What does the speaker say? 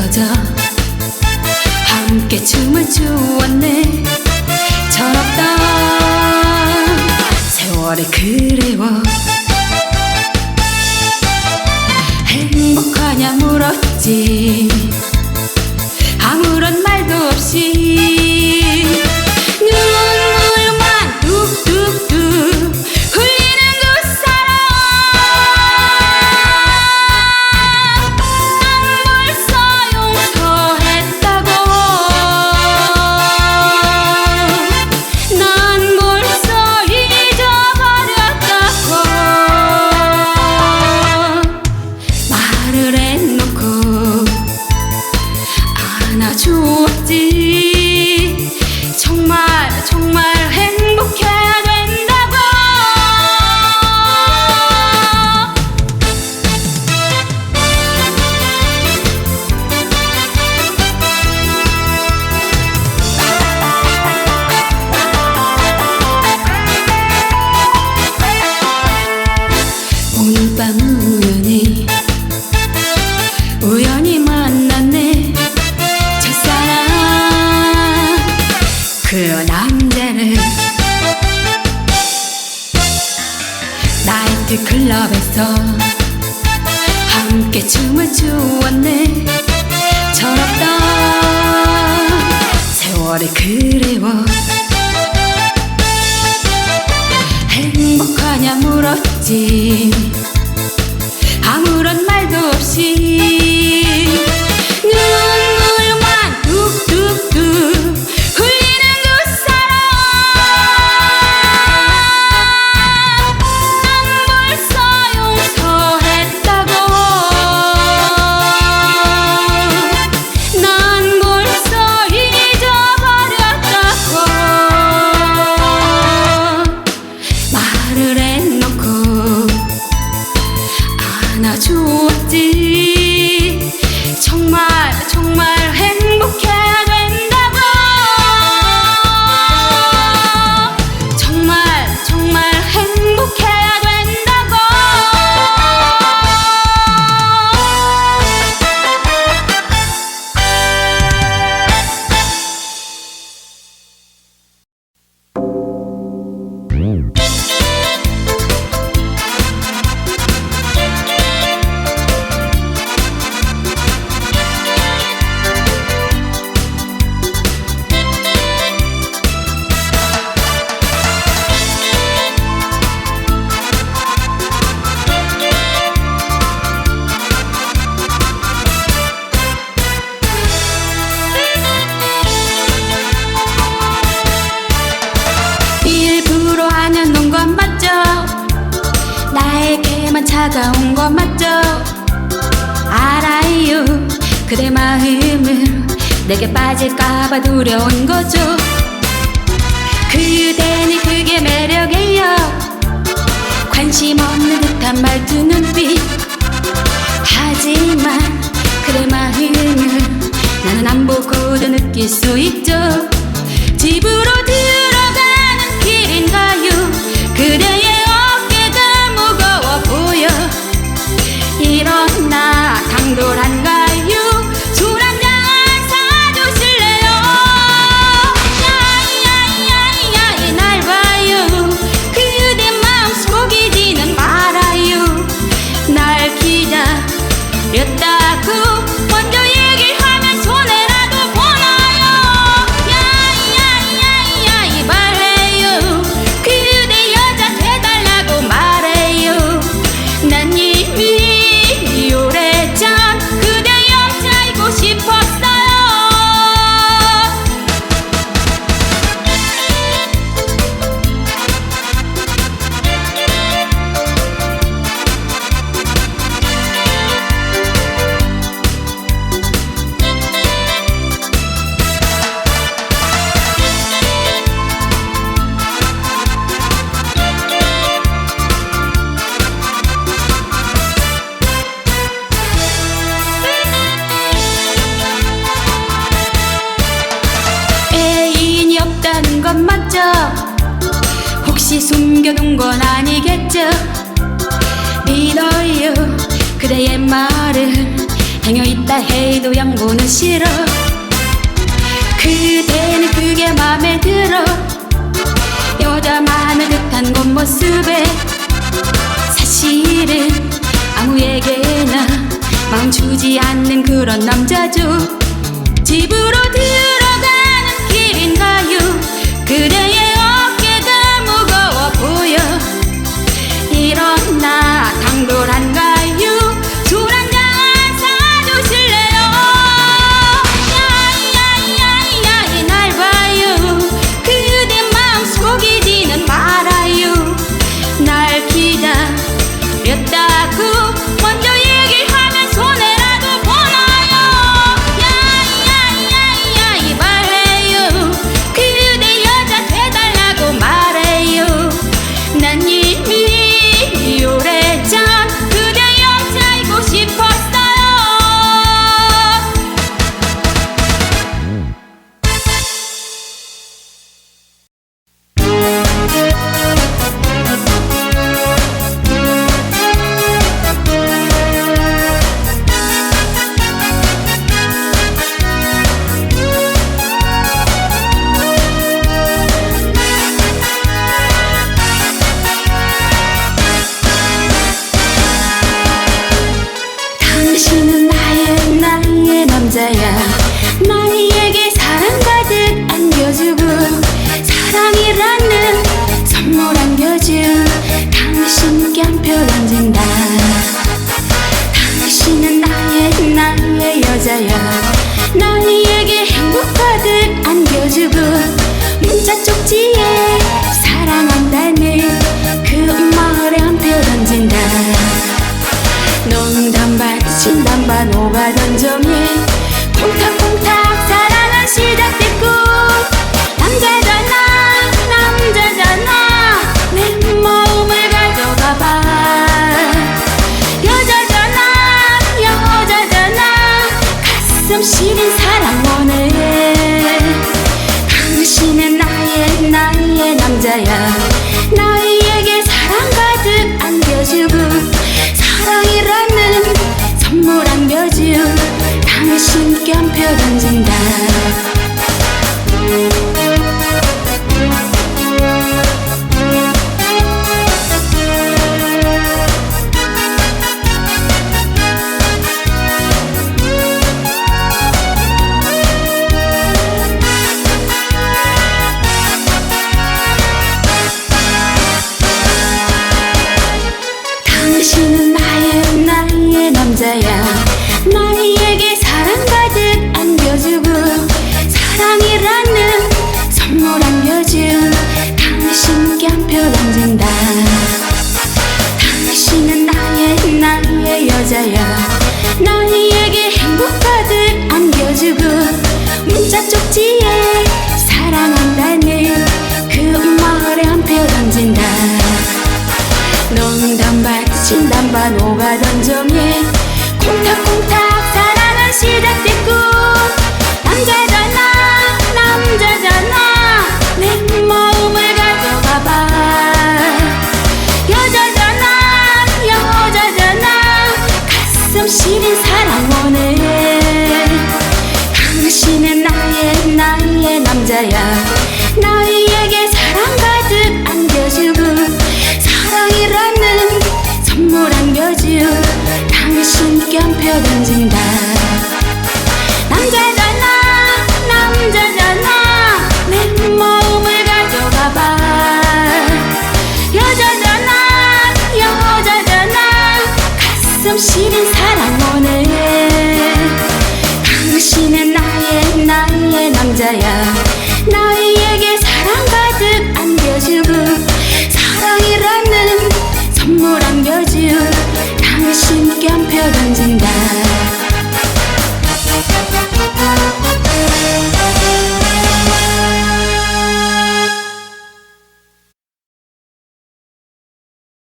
젖어 함께 춤을 추었네. 철없다 세월이 그리워. 행복하냐 물었지. 아무런 그 남자는 나이트 클럽에서 함께 춤을 추었네. 철없던 세월이 그리워. 행복하냐 물었지. 그대 마음을 내게 빠질까봐 두려운 거죠. 그대는 그게 매력이에요. 관심 없는 듯한 말투 눈빛. 하지만 그대 마음을 나는 안 보고도 느낄 수 있죠. 집으로 들어가는 길인가요? 그대의 어깨가 무거워 보여. 일어나 당돌한 숨겨둔 건 아니겠죠? 믿어요. 그대의 말을 행여 있다 해도 양보는 싫어. 그대는 그게 맘에 들어. 여자 많은 듯한 겉모습에 사실은 아무에게나 마음 주지 않는 그런 남자죠. 집으로 들 남자야. 나에게 사랑 가득 안겨주고 사랑이라는 선물 안겨준 당신께 한표 던진다 당신은 나의 나의 여자야. 나에게 행복 가득 안겨주고 문자 쪽지에 사랑한다는 그 말에 한표 던진다 농담 반 진담 반 오가던 점에 콩닥콩닥 사랑은 시작됐고 남자잖 터진다. 넌 단발 친단반 오가 던져에 콩탁콩탁 살아난 시작된